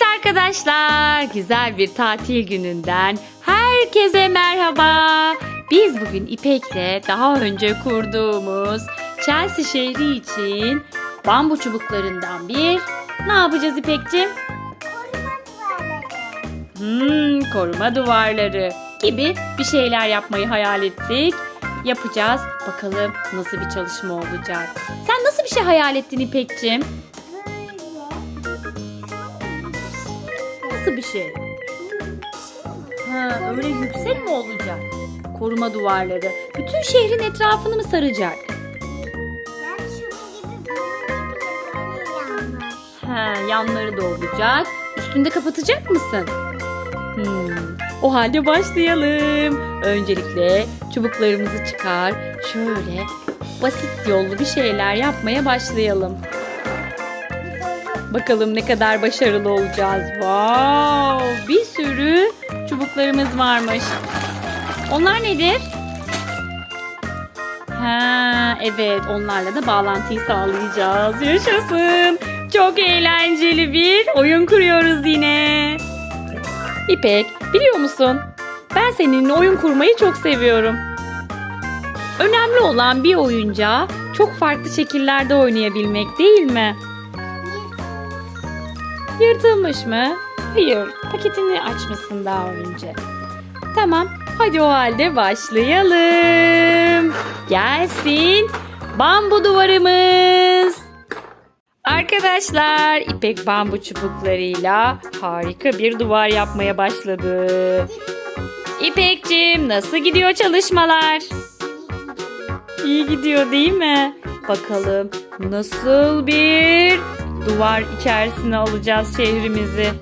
Evet arkadaşlar, güzel bir tatil gününden herkese merhaba. Biz bugün İpek'le daha önce kurduğumuz Chelsea şehri için bambu çubuklarından bir ne yapacağız İpek'cim? Hmm, koruma duvarları gibi bir şeyler yapmayı hayal ettik. Yapacağız. Bakalım nasıl bir çalışma olacak. Sen nasıl bir şey hayal ettin İpek'cim? Şey? Ha, öyle yüksek mi olacak? Koruma duvarları. Bütün şehrin etrafını mı saracak? Ha, yanları da olacak. Üstünde kapatacak mısın? Hmm, O halde başlayalım. Öncelikle çubuklarımızı çıkar. Şöyle basit yollu bir şeyler yapmaya başlayalım. Bakalım ne kadar başarılı olacağız. Wow! Bir sürü çubuklarımız varmış. Onlar nedir? Ha, evet onlarla da bağlantıyı sağlayacağız. Yaşasın. Çok eğlenceli bir oyun kuruyoruz yine. İpek, biliyor musun? Ben seninle oyun kurmayı çok seviyorum. Önemli olan bir oyuncağı çok farklı şekillerde oynayabilmek değil mi? Yırtılmış mı? Hayır, paketini açmışsın daha önce. Tamam, hadi o halde başlayalım. Gelsin bambu duvarımız. Arkadaşlar, İpek bambu çubuklarıyla harika bir duvar yapmaya başladı. İpekçim, nasıl gidiyor çalışmalar? İyi gidiyor değil mi? Bakalım nasıl bir duvar içerisine alacağız şehrimizi.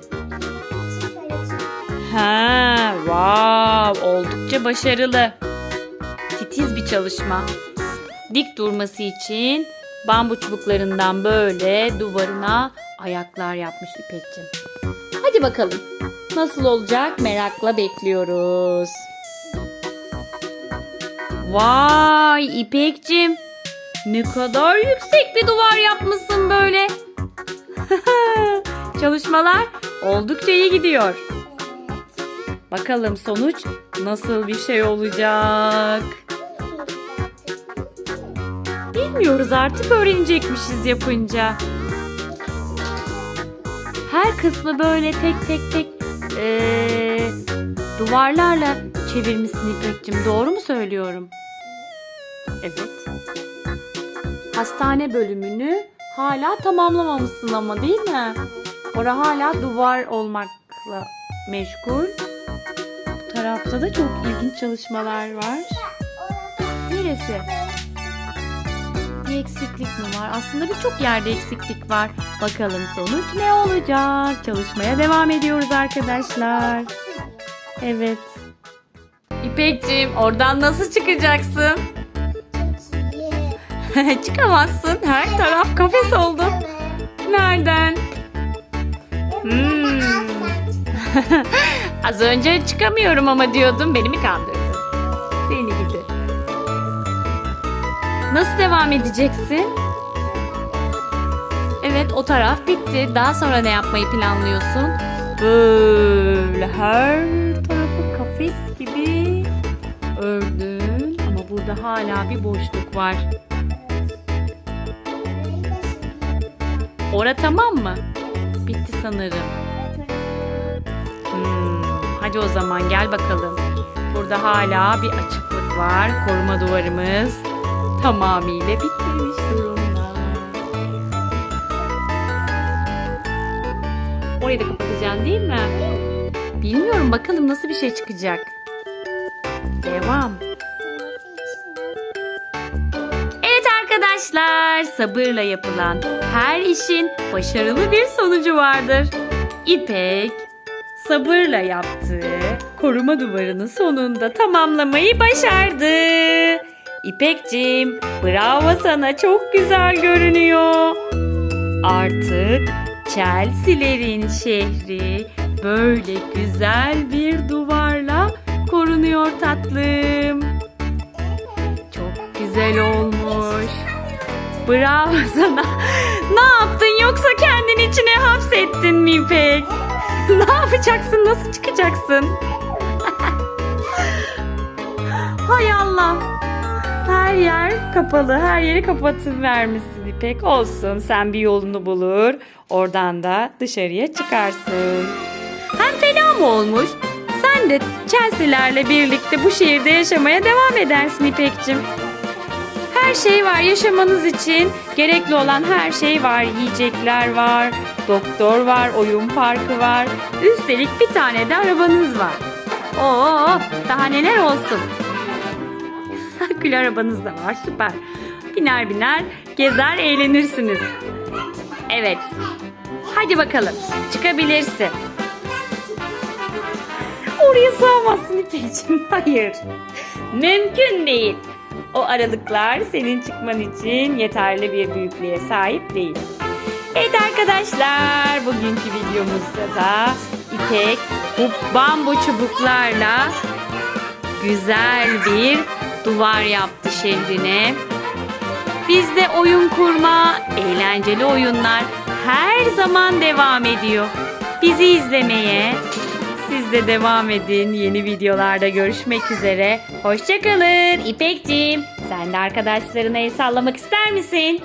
Ha, wow, oldukça başarılı. Titiz bir çalışma. Dik durması için bambu çubuklarından böyle duvarına ayaklar yapmış İpekçim. Hadi bakalım. Nasıl olacak merakla bekliyoruz. Vay İpekçim. Ne kadar yüksek bir duvar yapmışsın böyle. Çalışmalar oldukça iyi gidiyor. Bakalım sonuç nasıl bir şey olacak? Bilmiyoruz artık öğrenecekmişiz yapınca. Her kısmı böyle tek tek tek eee, duvarlarla çevirmişsin İpek'cim. Doğru mu söylüyorum? Evet. Hastane bölümünü hala tamamlamamışsın ama değil mi? Ora hala duvar olmakla meşgul. Bu tarafta da çok ilginç çalışmalar var. Neresi? Bir eksiklik mi var? Aslında birçok yerde eksiklik var. Bakalım sonuç ne olacak? Çalışmaya devam ediyoruz arkadaşlar. Evet. İpekciğim oradan nasıl çıkacaksın? Çıkamazsın. Her taraf kafes oldu. Nereden? Hmm. Az önce çıkamıyorum ama diyordum. Beni mi kandırdın? Seni gidi. Nasıl devam edeceksin? Evet o taraf bitti. Daha sonra ne yapmayı planlıyorsun? Böyle her tarafı kafes gibi ördün. Ama burada hala bir boşluk var. Ora tamam mı? Bitti sanırım. Hmm, hadi o zaman gel bakalım. Burada hala bir açıklık var. Koruma duvarımız tamamıyla bitmemiş durumda. Orayı da kapatacaksın değil mi? Bilmiyorum bakalım nasıl bir şey çıkacak. Devam. Evet arkadaşlar, sabırla yapılan her işin başarılı bir sonucu vardır. İpek sabırla yaptığı koruma duvarını sonunda tamamlamayı başardı. İpekciğim, bravo sana çok güzel görünüyor. Artık Chelsea'lerin şehri böyle güzel bir duvarla korunuyor tatlım. Çok güzel olmuş. Bravo sana. ne yaptın yoksa kendini içine hapsettin mi İpek? çıkacaksın? Nasıl çıkacaksın? Hay Allah. Her yer kapalı. Her yeri kapatın vermişsin İpek. Olsun sen bir yolunu bulur. Oradan da dışarıya çıkarsın. Hem fena mı olmuş? Sen de Chelsea'lerle birlikte bu şehirde yaşamaya devam edersin İpek'cim. Her şey var yaşamanız için. Gerekli olan her şey var. Yiyecekler var, doktor var, oyun parkı var. Üstelik bir tane de arabanız var. Oo, daha neler olsun. Kül arabanız da var süper. Biner biner gezer eğlenirsiniz. Evet. Hadi bakalım çıkabilirsin. Oraya sığamazsın İpek'ciğim. Hayır. Mümkün değil. O aralıklar senin çıkman için yeterli bir büyüklüğe sahip değil. Evet arkadaşlar bugünkü videomuzda da İpek bu bambu çubuklarla güzel bir duvar yaptı şehrine. Bizde oyun kurma, eğlenceli oyunlar her zaman devam ediyor. Bizi izlemeye, siz de devam edin. Yeni videolarda görüşmek üzere. Hoşçakalın. İpekciğim, sen de arkadaşlarına el sallamak ister misin?